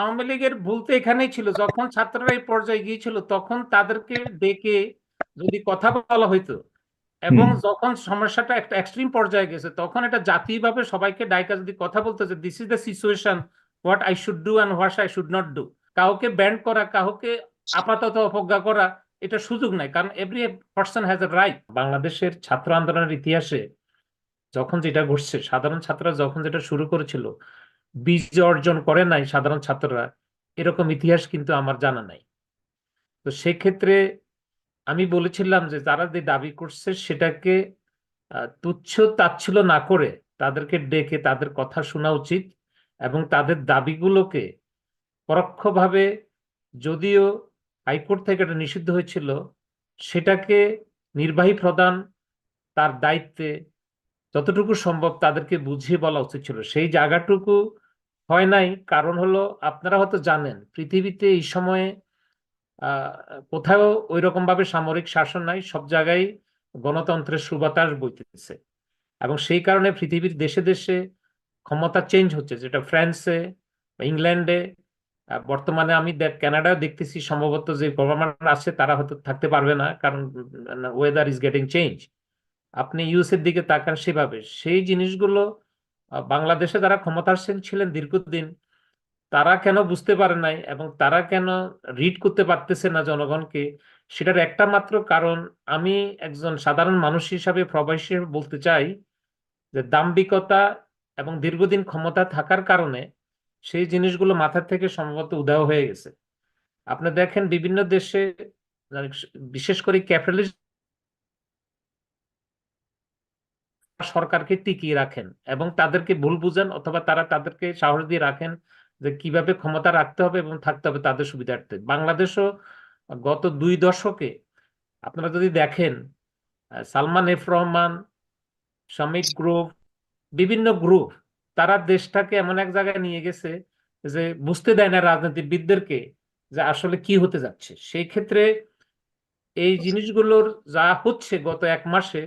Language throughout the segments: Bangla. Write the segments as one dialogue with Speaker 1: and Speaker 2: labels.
Speaker 1: আওয়ামী লীগের ভুল তো এখানেই ছিল। যখন ছাত্ররা এই পর্যায়ে গিয়েছিল তখন তাদেরকে ডেকে যদি কথা বলা হইতো এবং। যখন সমস্যাটা একটা এক্সট্রিম পর্যায়ে গেছে তখন এটা জাতীয়ভাবে সবাইকে ডাইকা যদি কথা বলতে যে this is the situation what I should do and what I should not do কাউকে ব্যান্ড করা কাউকে আপাতত অবজ্ঞা করা এটা সুযোগ নাই। কারণ every person has a right বাংলাদেশের ছাত্র আন্দোলনের ইতিহাসে যখন যেটা ঘটছে সাধারণ ছাত্ররা যখন যেটা শুরু করেছিল বিজয় অর্জন করে নাই সাধারণ ছাত্ররা। এরকম ইতিহাস কিন্তু আমার জানা নাই। তো সেক্ষেত্রে আমি বলেছিলাম যে তারা যে দাবি করছে সেটাকে তুচ্ছ তাচ্ছিল্য না করে তাদেরকে ডেকে তাদের কথা শোনা উচিত এবং তাদের দাবিগুলোকে পরোক্ষভাবে যদিও হাইকোর্ট থেকে এটা নিষিদ্ধ হয়েছিল, সেটাকে নির্বাহী প্রধান তার দায়িত্বে যতটুকু সম্ভব তাদেরকে বুঝিয়ে বলা উচিত ছিল। সেই জায়গাটুকু হয় নাই, কারণ হলো আপনারা হয়তো জানেন, পৃথিবীতে এই সময়ে কোথাও ওই ভাবে সামরিক শাসন নাই, সব জায়গায় গণতন্ত্রের সুবাতাস বইতেছে। এবং সেই কারণে পৃথিবীর দেশে দেশে ক্ষমতা চেঞ্জ হচ্ছে, যেটা ফ্রান্সে, ইংল্যান্ডে বর্তমানে আমি কানাডায় দেখতেছি সম্ভবত যে গভর্নমেন্ট আছে, তারা হয়তো থাকতে পারবে না, কারণ ওয়েদার ইজ গেটিং চেঞ্জ আপনি ইউএস এর দিকে তাকান সেভাবে। সেই জিনিসগুলো বাংলাদেশে যারা ক্ষমতাসীন ছিলেন দীর্ঘদিন, তারা কেন বুঝতে পারে নাই এবং তারা কেন রিড করতে পারতেছে না জনগণকে? সেটার একটা মাত্র কারণ, আমি একজন সাধারণ মানুষ হিসাবে প্রবাসী বলতে চাই যে দাম্ভিকতা এবং দীর্ঘদিন ক্ষমতা থাকার কারণে সেই জিনিসগুলো মাথা থেকে সম্ভবত উধাও হয়ে গেছে। আপনি দেখেন বিভিন্ন দেশে, বিশেষ করে ক্যাপিটালিস্ট সরকারকে টিকিয়ে রাখেন এবং তাদেরকে ভুল বুঝেন অথবা তারা তাদেরকে সাহস দিয়ে রাখেন যে কীভাবে ক্ষমতা রাখতে হবে এবং থাকতে হবে তাদের সুবিধার্থে। বাংলাদেশও গত দুই দশকে আপনারা যদি দেখেন সালমান এফ রহমান সমিত গ্রুপ বিভিন্ন গ্রুপ তারা দেশটাকে এমন এক জায়গায় নিয়ে গেছে যে বুঝতে দেয় না রাজনীতিবিদদেরকে যে আসলে কি হতে যাচ্ছে। সেই ক্ষেত্রে এই জিনিসগুলোর যা হচ্ছে গত এক মাসে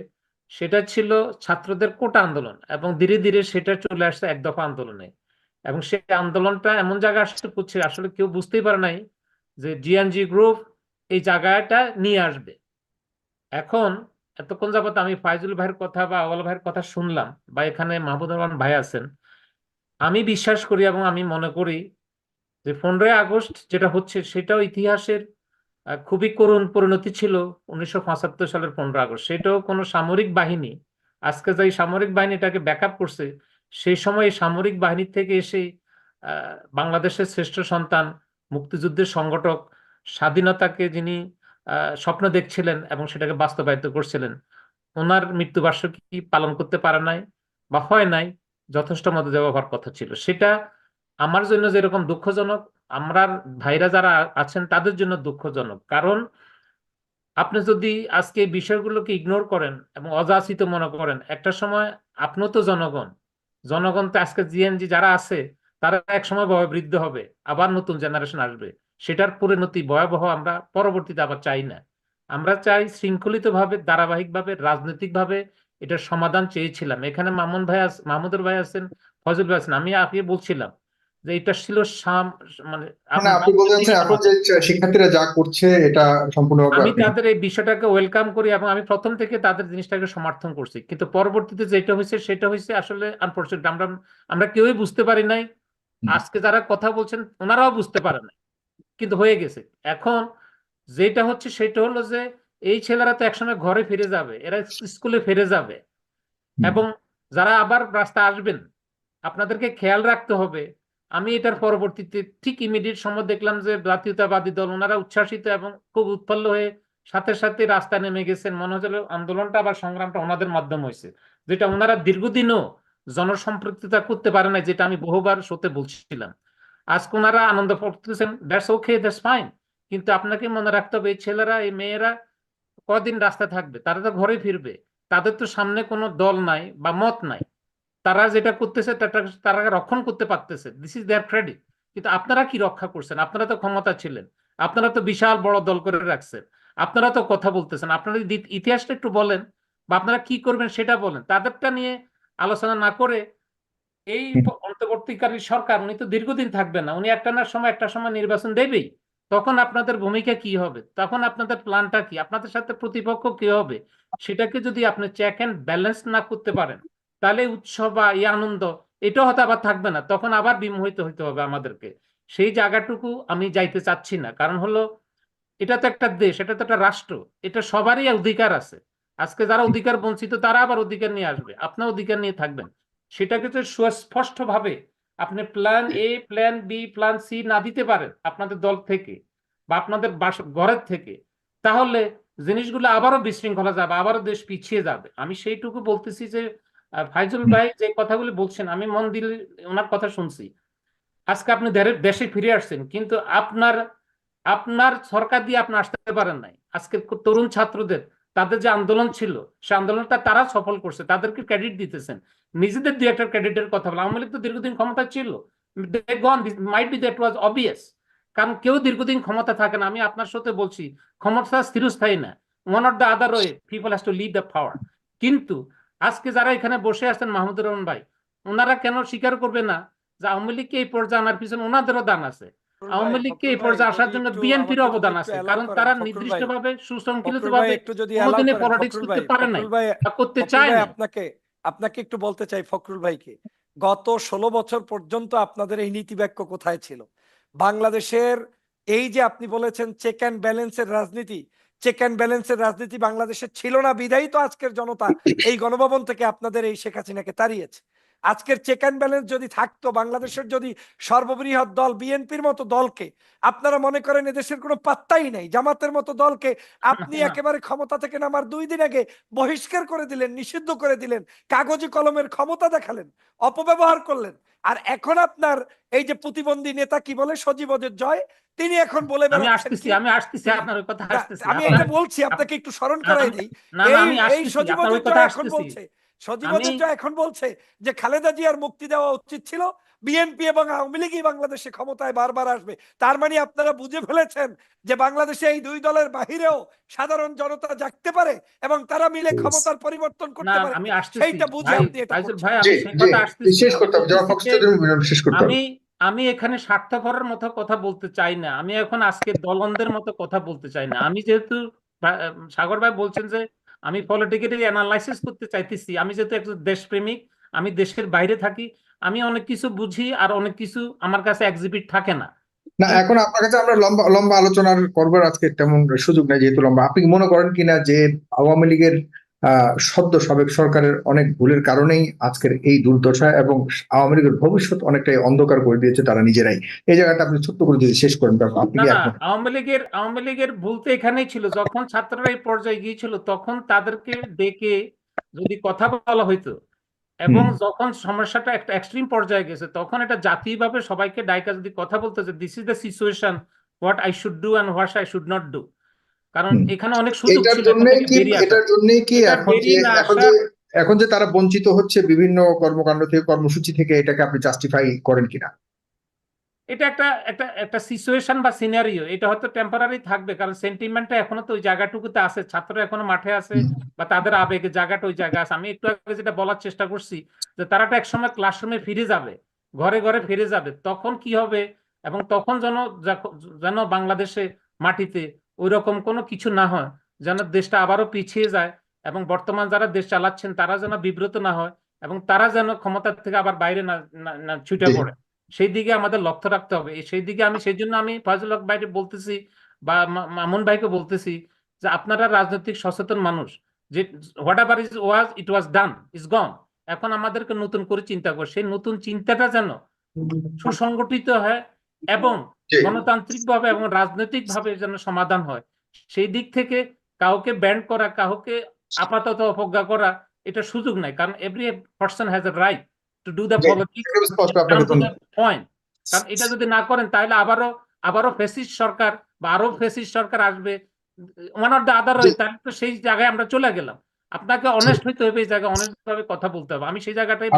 Speaker 1: সেটা ছিল ছাত্রদের কোটা আন্দোলন এবং ধীরে ধীরে সেটা চলে আসছে এক দফা আন্দোলনে। এবং সেই আন্দোলনটা এমন জায়গায় আসতে করছে আসলে কেউ বুঝতেই পারে নাই যে জিএনজি গ্রুপ এই জায়গাটা নিয়ে আসবে। এখন এতক্ষণ যাবত আমি ফাইজুল ভাইয়ের কথা বা আওয়াল ভাইয়ের কথা শুনলাম বা এখানে মাহবুদ রহমান ভাই আছেন, আমি বিশ্বাস করি এবং আমি মনে করি যে পনেরোই আগস্ট যেটা হচ্ছে সেটাও ইতিহাসের খুবই করুণ পরিণতি ছিল উনিশশো পঁচাত্তর সালের পনেরো আগস্ট। সেটাও কোনো সামরিক বাহিনী, আজকে যে সামরিক বাহিনী এটাকে ব্যাকআপ করছে, সেই সময় সামরিক বাহিনী থেকে এসে বাংলাদেশের শ্রেষ্ঠ সন্তান, মুক্তিযুদ্ধের সংগঠক, স্বাধীনতাকে যিনি স্বপ্ন দেখছিলেন এবং সেটাকে বাস্তবায়িত করছিলেন, ওনার মৃত্যুবার্ষিকী পালন করতে পারে নাই বা হয় নাই, যথেষ্ট মতো দেওয়া হওয়ার কথা ছিল। সেটা আমার জন্য যেরকম দুঃখজনক আমরা ভাইরা যারা আছেন তাদের জন্য দুঃখজনক। কারণ আপনি যদি আজকে বিষয়গুলোকে ইগনোর করেন এবং অযাচিত মনে করেন, একটা সময় আপনিও তো জনগণ। জনগণ তো আজকে জিএনজি যারা আছে, তারা এক সময় বৃদ্ধ হবে, আবার নতুন জেনারেশন আসবে। সেটার পরিণতি ভয়াবহ আমরা পরবর্তীতে আবার চাই না। আমরা চাই শৃঙ্খলিতভাবে, ধারাবাহিকভাবে, রাজনৈতিকভাবে এটার সমাধান চেয়েছিলাম। এখানে মামুন ভাই মাহমুদুর ভাই আছেন ফজল ভাই আছেন, আমি আগে বলছিলাম যে এটা ছিল সাম মানে
Speaker 2: মানে আপনি বলতে চাচ্ছেন এখন যে শিক্ষার্থীরা যা করছে এটা সম্পূর্ণভাবে
Speaker 1: আমি তাদের এই বিষয়টাকে ওয়েলকাম করি এবং আমি প্রথম থেকে তাদের জিনিসটাকে সমর্থন করছি। কিন্তু পরবর্তীতে যেটা হয়েছে সেটা হয়েছে আসলে আনফর্চুনেট আমরা আমরা কেউই বুঝতে পারি নাই। আজকে যারা কথা বলছেন ওনারাও বুঝতে পারে নাই। কিন্তু হয়ে গেছে। এখন যেটা হচ্ছে সেটা হলো যে এই ছেলেরা তো একসময় ঘরে ফিরে যাবে। এরা স্কুলে ফিরে যাবে। এবং যারা আবার রাস্তায় আসবেন আপনাদেরকে খেয়াল রাখতে হবে আমি এটার পরবর্তীতে ঠিক ইমিডিয়েট সময় দেখলাম যে জাতীয়তাবাদী দল, ওনারা উচ্ছ্বাসিত এবং খুব উৎফুল্ল হয়ে সাথে সাথে রাস্তায় নেমে গেছেন। মনে হচ্ছিল আন্দোলনটা আবার সংগ্রামটা ওনাদের মাধ্যমে হয়েছে, যেটা ওনারা দীর্ঘদিনও জনসম্পৃক্ততা করতে পারে না যেটা আমি বহুবার শোতে বলছিলাম। আজকে ওনারা আনন্দ করতেছেন দ্যাটস ওকে দ্যাটস ফাইন কিন্তু আপনাকে মনে রাখতে হবে, এই ছেলেরা, এই মেয়েরা কদিন রাস্তায় থাকবে? তারা তো ঘরে ফিরবে। তাদের তো সামনে কোনো দল নাই বা মত নাই। তারা যেটা করতেছে তারা রক্ষণ করতে পারতেছে। দিস ইজ দেয়ার ক্রেডিট কিন্তু আপনারা কি রক্ষা করছেন? আপনারা তো ক্ষমতা ছিলেন। আপনারা তো বিশাল বড় দল করে রাখছেন। আপনারা তো কথা বলতেছেন। আপনারা যদি ইতিহাসটা একটু বলেন বা আপনারা কি করবেন সেটা বলেন। তাদেরটা নিয়ে আলোচনা না করে এই। অন্তর্বর্তীকালীন সরকার উনি তো দীর্ঘদিন থাকবেন না। উনি একটানার সময় একটা সময় নির্বাচন দেবেই। তখন আপনাদের ভূমিকা কি হবে? তখন আপনাদের প্ল্যানটা কি? আপনাদের সাথে প্রতিপক্ষ কি হবে? সেটাকে যদি আপনি চেক অ্যান্ড ব্যালেন্স না করতে পারেন তাহলে উৎসব বা এই আনন্দ এটাও হয়তো আবার থাকবে না। তখন আবার বিমোহিত হইতে হবে আমাদেরকে। সেই জায়গাটুকু আমি যাইতে চাচ্ছি না। কারণ হলো এটা তো একটা দেশ এটা তো একটা রাষ্ট্র এটা সবারই অধিকার আছে। আজকে যারা অধিকার বঞ্চিত তারা আবার অধিকার নিয়ে আসবে। আপনার অধিকার নিয়ে থাকবেন। সেটাকে তো সুস্পষ্ট ভাবে আপনি plan A plan B plan C না দিতে পারেন আপনাদের দল থেকে বা আপনাদের বাস ঘরের থেকে তাহলে জিনিসগুলো আবারও বিশৃঙ্খলা যাবে আবারও দেশ পিছিয়ে যাবে। আমি সেইটুকু বলতেছি যে ফাইজুল ভাই যে কথাগুলি বলছেন আমি মন দিলে ওনার কথা শুনছি। আজকে আপনি দেশে ফিরে আসছেন কিন্তু আপনার আপনার সরকার দিয়ে আপনি আসতে পারেন নাই। আজকে তরুণ ছাত্রদের তাদের যে আন্দোলন ছিল সে আন্দোলনটা তারা সফল করছে তাদেরকে ক্রেডিট দিতেছেন। নিজেদের দুই একটা ক্রেডিটের কথা বলা আওয়ামী লীগ তো দীর্ঘদিন ক্ষমতা ছিল। Gone might be that was obvious কারণ কেউ দীর্ঘদিন ক্ষমতা থাকে না। আমি আপনার সাথে বলছি ক্ষমতা স্থিরস্থায়ী না। One of the other way people has to lead the power কিন্তু আজকে যারা এখানে বসে আছেন মাহমুদুর রহমান ভাই ওনারা কেন স্বীকার করবে না যে আওয়ামী লীগকে এই পর্যায়ে আনার পিছনে ওনাদেরও দান আছে? আওয়ামী লীগকে এই পর্যায়ে আসার জন্য বিএনপির অবদান আছে। কারণ তারা নির্দিষ্টভাবে সুসংকলিত ভাবে পলিটিক্স করতে পারে নাই করতে চায় না
Speaker 3: আপনাকে আপনাকে একটু বলতে চাই ফখরুল ভাইকে। গত ষোলো বছর পর্যন্ত আপনাদের এই নীতি বাক্য কোথায় ছিল? বাংলাদেশের এই যে আপনি বলেছেন চেক অ্যান্ড ব্যালেন্সের রাজনীতি চেক অ্যান্ড ব্যালেন্সের রাজনীতি বাংলাদেশে ছিল না, বিদায়ী তো আজকের জনতা। এই গণভবন থেকে আপনাদের এই শেখ হাসিনাকে তাড়িয়েছে। আজকের চেক অ্যান্ড ব্যালেন্স যদি থাকতো বাংলাদেশের যদি সর্ববৃহৎ দল বিএনপির মতো দলকে আপনারা মনে করেন এদেশের কোনো পাত্তাই নাই জামাতের মতো দলকে আপনি একেবারে ক্ষমতা থেকে নামার দুই দিন আগে বহিষ্কার করে দিলেন নিষিদ্ধ করে দিলেন কাগজে কলমের ক্ষমতা দেখালেন অপব্যবহার করলেন। আর এখন আপনার এই যে প্রতিবন্ধী নেতা কি বলে সজীবদের জয় তিনি এখন বলে
Speaker 1: আমি আসতেছি আমি আসতেছি আপনার ওই কথা আসতেছি
Speaker 3: আমি এটা বলছি আপনাকে একটু স্মরণ করাই দিই। এই সজীবদের জয় এখন বলছে জয় এখন বলছে যে খালেদা জিয়ার মুক্তি দেওয়া উচিত ছিল বিএনপি এবং আওয়ামী লীগই বাংলাদেশে ক্ষমতায় বারবার আসবে। তার মানে আপনারা বুঝে ফেলেছেন যে বাংলাদেশে এই দুই দলের বাহিরেও সাধারণ জনতা জাগতে পারে এবং তারা মিলে ক্ষমতার পরিবর্তন করতে পারে।
Speaker 1: আমি
Speaker 3: সেইটা বুঝে আপনি এটা
Speaker 2: শেষ করতে শেষ হবে
Speaker 1: আমি আমি এখানে স্বার্থপরের মতো কথা বলতে চাই না। আমি এখন আজকে দলনদের মতো কথা বলতে চাই না। আমি যেহেতু সাগর ভাই বলছেন যে আমি পলিটিক্যালি অ্যানালাইসিস করতে চাইতেছি। আমি যেহেতু একজন দেশপ্রেমিক, আমি দেশের বাইরে থাকি, আমি অনেক কিছু বুঝি আর অনেক কিছু আমার কাছে এক্সিবিট থাকে না।
Speaker 2: না, এখন আপনার কাছে আমরা লম্বা লম্বা আলোচনার করবার আজকে তেমন সুযোগ নেই যেহেতু লম্বা। আপনি মনে করেন কিনা যে আওয়ামী লীগের সদ্য সাবেক সরকারের অনেক ভুলের কারণেই আজকের এই দুর্দশা এবং আওয়ামী লীগের ভবিষ্যৎ অনেকটাই অন্ধকার করে দিয়েছে তারা নিজেরাই। এই জায়গাটা আপনি ছোট্ট করে যদি শেষ করেন আপনি
Speaker 1: আওয়ামী লীগের আওয়ামী লীগের ভুল তো এখানেই ছিল। যখন ছাত্ররা এই পর্যায়ে গিয়েছিল তখন তাদেরকে ডেকে যদি কথা বলা হইতো এবং যখন সমস্যাটা একটা এক্সট্রিম পর্যায়ে গেছে তখন এটা জাতীয়ভাবে সবাইকে ডাইকা যদি কথা বলতে যে this is the situation what I should do and what I should not do কারণ এখানে অনেক সুযোগ
Speaker 2: এটার কি এটার জন্য কি এখন যে এখন যে এখন যে তারা বঞ্চিত হচ্ছে বিভিন্ন কর্মকাণ্ড থেকে কর্মসূচি থেকে এটাকে আপনি জাস্টিফাই করেন কিনা?
Speaker 1: এটা একটা একটা একটা সিচুয়েশন বা সিনারিও এটা হয়তো টেম্পোরারি থাকবে কারণ সেন্টিমেন্টটা এখনও তো ওই জায়গাটুকুতে আছে। ছাত্ররা এখনও মাঠে আছে বা তাদের আবেগে জায়গাটা ওই জায়গা আছে। আমি একটু আগে যেটা বলার চেষ্টা করছি যে তারা একটা একসময় ক্লাসরুমে ফিরে যাবে ঘরে ঘরে ফিরে যাবে। তখন কি হবে? এবং তখন যেন যেন বাংলাদেশে মাটিতে ওই রকম কোনো কিছু না হয় যেন দেশটা আবারও পিছিয়ে যায় এবং বর্তমান যারা দেশ চালাচ্ছেন তারা যেন বিব্রত না হয় এবং তারা যেন ক্ষমতার থেকে আবার বাইরে না ছুটে পড়ে। সেই দিকে আমাদের লক্ষ্য রাখতে হবে। সেই দিকে আমি সেই জন্য আমি ফজল হক ভাইকে বলতেছি বা মামুন ভাইকে বলতেছি যে আপনারা রাজনৈতিক সচেতন মানুষ যে whatever is was it was done is gone এখন আমাদেরকে নতুন করে চিন্তা করে। সেই নতুন চিন্তাটা যেন সুসংগঠিত হয় এবং গণতান্ত্রিক ভাবে এবং রাজনৈতিক ভাবে যেন সমাধান হয় সেই দিক থেকে কাউকে ব্যান্ড করা কাউকে আপাতত অবজ্ঞা করা এটা সুযোগ নাই। কারণ every person has a right to do the politics point কারণ এটা যদি না করেন তাহলে আবারও আবারও ফেসিস সরকার বা আরও ফেসিস সরকার আসবে। One of the other. তাহলে তো সেই জায়গায় আমরা চলে গেলাম। আপনাকে অনেস্ট হইতে হবে এই জায়গায় অনেস্ট ভাবে কথা বলতে হবে। আমি সেই জায়গাটাই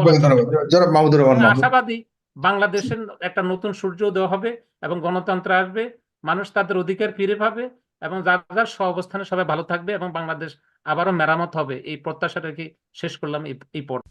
Speaker 1: আশাবাদী বাংলাদেশের একটা নতুন সূর্য উদয় হবে এবং গণতন্ত্র আসবে, মানুষ তাদের অধিকার ফিরে পাবে এবং যার যার স্ব অবস্থানে সবাই ভালো থাকবে এবং বাংলাদেশ আবারও মেরামত হবে। এই প্রত্যাশা রেখে শেষ করলাম এই পর্ব।